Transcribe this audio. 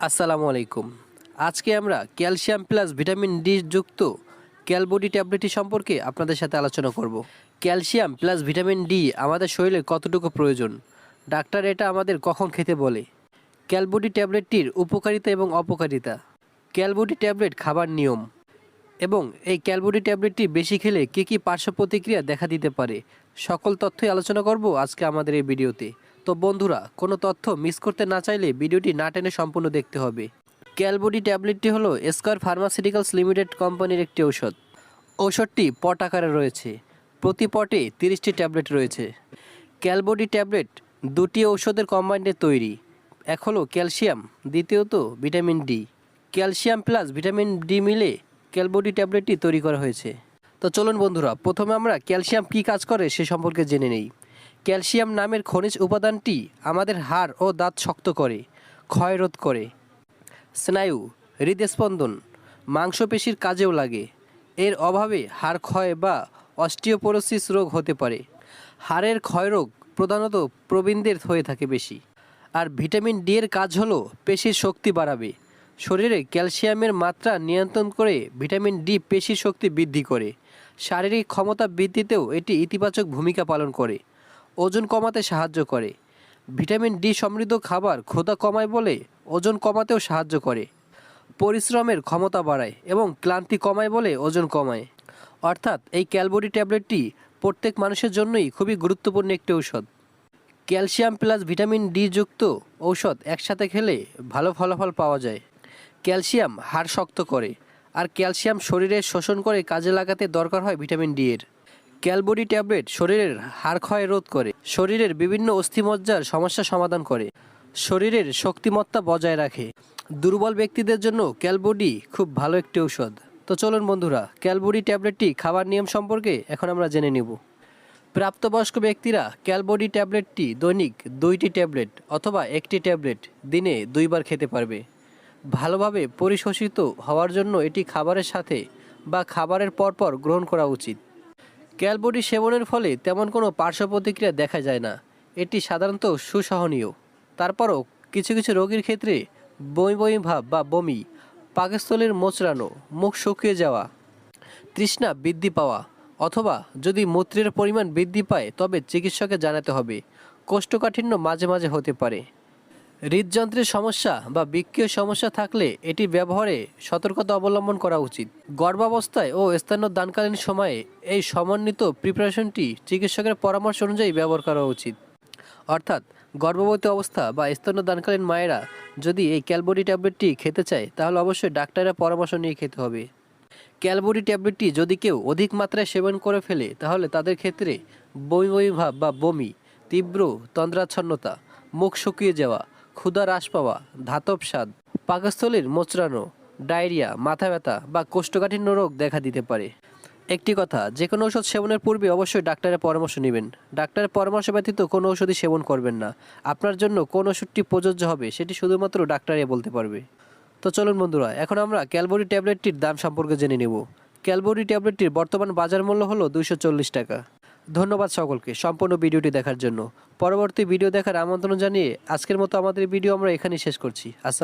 আসসালামু আলাইকুম। আজকে আমরা ক্যালসিয়াম প্লাস ভিটামিন ডি যুক্ত ক্যালবডি ট্যাবলেটটি সম্পর্কে আপনাদের সাথে আলোচনা করব। ক্যালসিয়াম প্লাস ভিটামিন ডি আমাদের শরীরে কতটুকু প্রয়োজন? ডাক্তার এটা আমাদের কখন খেতে বলে? ক্যালবডি ট্যাবলেটটির উপকারিতা এবং অপকারিতা। ক্যালবডি ট্যাবলেট খাবার নিয়ম। এবং এই ক্যালবডি ট্যাবলেটটি বেশি খেলে কী কী পার্শ্ব প্রতিক্রিয়া দেখা দিতে পারে? সকল তথ্যই আলোচনা করব আজকে আমাদের এই ভিডিওতে। তো বন্ধুরা, কোনো তথ্য মিস করতে না চাইলে ভিডিওটি না টেনে সম্পূর্ণ দেখতে হবে। ক্যালবডি ট্যাবলেটটি হলো স্কয়ার ফার্মাসিউটিক্যালস লিমিটেড কোম্পানির একটি ঔষধ। ঔষধটি পট আকারে রয়েছে। প্রতি পটে তিরিশটি ট্যাবলেট রয়েছে। ক্যালবডি ট্যাবলেট দুটি ঔষধের কম্বাইন্ডে তৈরি। এক হলো ক্যালসিয়াম, দ্বিতীয়ত vitamin D. Calcium plus vitamin D মিলে ক্যালবডি ট্যাবলেটটি তৈরি করা হয়েছে। তো চলুন বন্ধুরা, প্রথমে আমরা ক্যালসিয়াম কী কাজ করে সে সম্পর্কে জেনে নেই। ক্যালসিয়াম নামের খনিজ উপাদানটি আমাদের হাড় ও দাঁত শক্ত করে ক্ষয়রোধ করে। স্নায়ু, হৃদস্পন্দন, মাংসপেশির কাজেও লাগে। এর অভাবে হাড় ক্ষয় বা অস্টিওপোরোসিস রোগ হতে পারে। হাড়ের ক্ষয়রোগ প্রধানত প্রবীণদের হয়ে থাকে বেশি। আর ভিটামিন ডি এর কাজ হলো পেশির শক্তি বাড়াবে। শরীরে ক্যালসিয়ামের মাত্রা নিয়ন্ত্রণ করে ভিটামিন ডি পেশির শক্তি বৃদ্ধি করে। শারীরিক ক্ষমতা বৃদ্ধিতেও এটি ইতিবাচক ভূমিকা পালন করে। ওজন কমাতে সাহায্য করে। ভিটামিন ডি সমৃদ্ধ খাবার ক্ষুধা কমায় বলে ওজন কমাতেও সাহায্য করে। পরিশ্রমের ক্ষমতা বাড়ায় এবং ক্লান্তি কমায় বলে ওজন কমায়। অর্থাৎ এই ক্যালবরি ট্যাবলেটটি প্রত্যেক মানুষের জন্যই খুবই গুরুত্বপূর্ণ একটি ঔষধ। ক্যালসিয়াম প্লাস ভিটামিন ডি যুক্ত ঔষধ একসাথে খেলে ভালো ফলাফল পাওয়া যায়। ক্যালসিয়াম হাড় শক্ত করে আর ক্যালসিয়াম শরীরে শোষণ করে কাজে লাগাতে দরকার হয় ভিটামিন ডি এর। ক্যালবডি ট্যাবলেট শরীরের হাড় ক্ষয় রোধ করে, শরীরের বিভিন্ন অস্থিমজ্জার সমস্যা সমাধান করে, শরীরের শক্তিমত্তা বজায় রাখে। দুর্বল ব্যক্তিদের জন্য ক্যালবডি খুব ভালো একটি ঔষধ। তো চলুন বন্ধুরা, ক্যালবডি ট্যাবলেটটি খাবার নিয়ম সম্পর্কে এখন আমরা জেনে নেব। প্রাপ্তবয়স্ক ব্যক্তিরা ক্যালবডি ট্যাবলেটটি দৈনিক দুইটি ট্যাবলেট অথবা একটি ট্যাবলেট দিনে দুইবার খেতে পারবে। ভালোভাবে পরিশোষিত হওয়ার জন্য এটি খাবারের সাথে বা খাবারের পরপর গ্রহণ করা উচিত। ক্যালবডি সেবনের ফলে তেমন কোনো পার্শ্ব প্রতিক্রিয়া দেখা যায় না। এটি সাধারণত সুসহনীয়। তারপরও কিছু কিছু রোগীর ক্ষেত্রে বমি বমি ভাব বা বমি, পাকস্থলীর মোচড়ানো, মুখ শুকিয়ে যাওয়া, তৃষ্ণা বৃদ্ধি পাওয়া অথবা যদি মূত্রের পরিমাণ বৃদ্ধি পায় তবে চিকিৎসকে জানাতে হবে। কোষ্ঠকাঠিন্য মাঝে মাঝে হতে পারে। হৃদযন্ত্রের সমস্যা বা বৃক্ষীয় সমস্যা থাকলে এটি ব্যবহারে সতর্কতা অবলম্বন করা উচিত। গর্ভাবস্থায় ও দানকালীন সময়ে এই সমন্বিত প্রিপারেশনটি চিকিৎসকের পরামর্শ অনুযায়ী ব্যবহার করা উচিত। অর্থাৎ গর্ভবতী অবস্থা বা দানকালীন মায়েরা যদি এই ক্যালবরি ট্যাবলেটটি খেতে চায়, তাহলে অবশ্যই ডাক্তারের পরামর্শ নিয়ে খেতে হবে। ক্যালবরি ট্যাবলেটটি যদি কেউ অধিক মাত্রায় সেবন করে ফেলে, তাহলে তাদের ক্ষেত্রে বমি বমি ভাব বা বমি, তীব্র তন্দ্রাচ্ছন্নতা, মুখ শুকিয়ে যাওয়া ক্ষুধা হ্রাস পাওয়া, ধাতব স্বাদ, পাকস্থলীর মোচড়ানো, ডায়রিয়া, মাথা ব্যথা বা কোষ্ঠকাঠিন্য রোগ দেখা দিতে পারে। একটি কথা, যে কোনো ওষুধ সেবনের পূর্বে অবশ্যই ডাক্তারের পরামর্শ নেবেন। ডাক্তারের পরামর্শ ব্যতীত কোনো ওষুধই সেবন করবেন না। আপনার জন্য কোন ওষুধটি প্রযোজ্য হবে, সেটি শুধুমাত্র ডাক্তারই বলতে পারবে। তো চলুন বন্ধুরা, এখন আমরা ক্যালবরি ট্যাবলেটটির দাম সম্পর্কে জেনে নেব। ক্যালবরি ট্যাবলেটটির বর্তমান বাজার মূল্য হলো দুইশো চল্লিশ টাকা। ধন্যবাদ সকলকে সম্পূর্ণ ভিডিওটি দেখার জন্য। পরবর্তী ভিডিও দেখার আমন্ত্রণ জানিয়ে আজকের মতো আমাদের ভিডিও আমরা এখানেই শেষ করছি। আসসালাম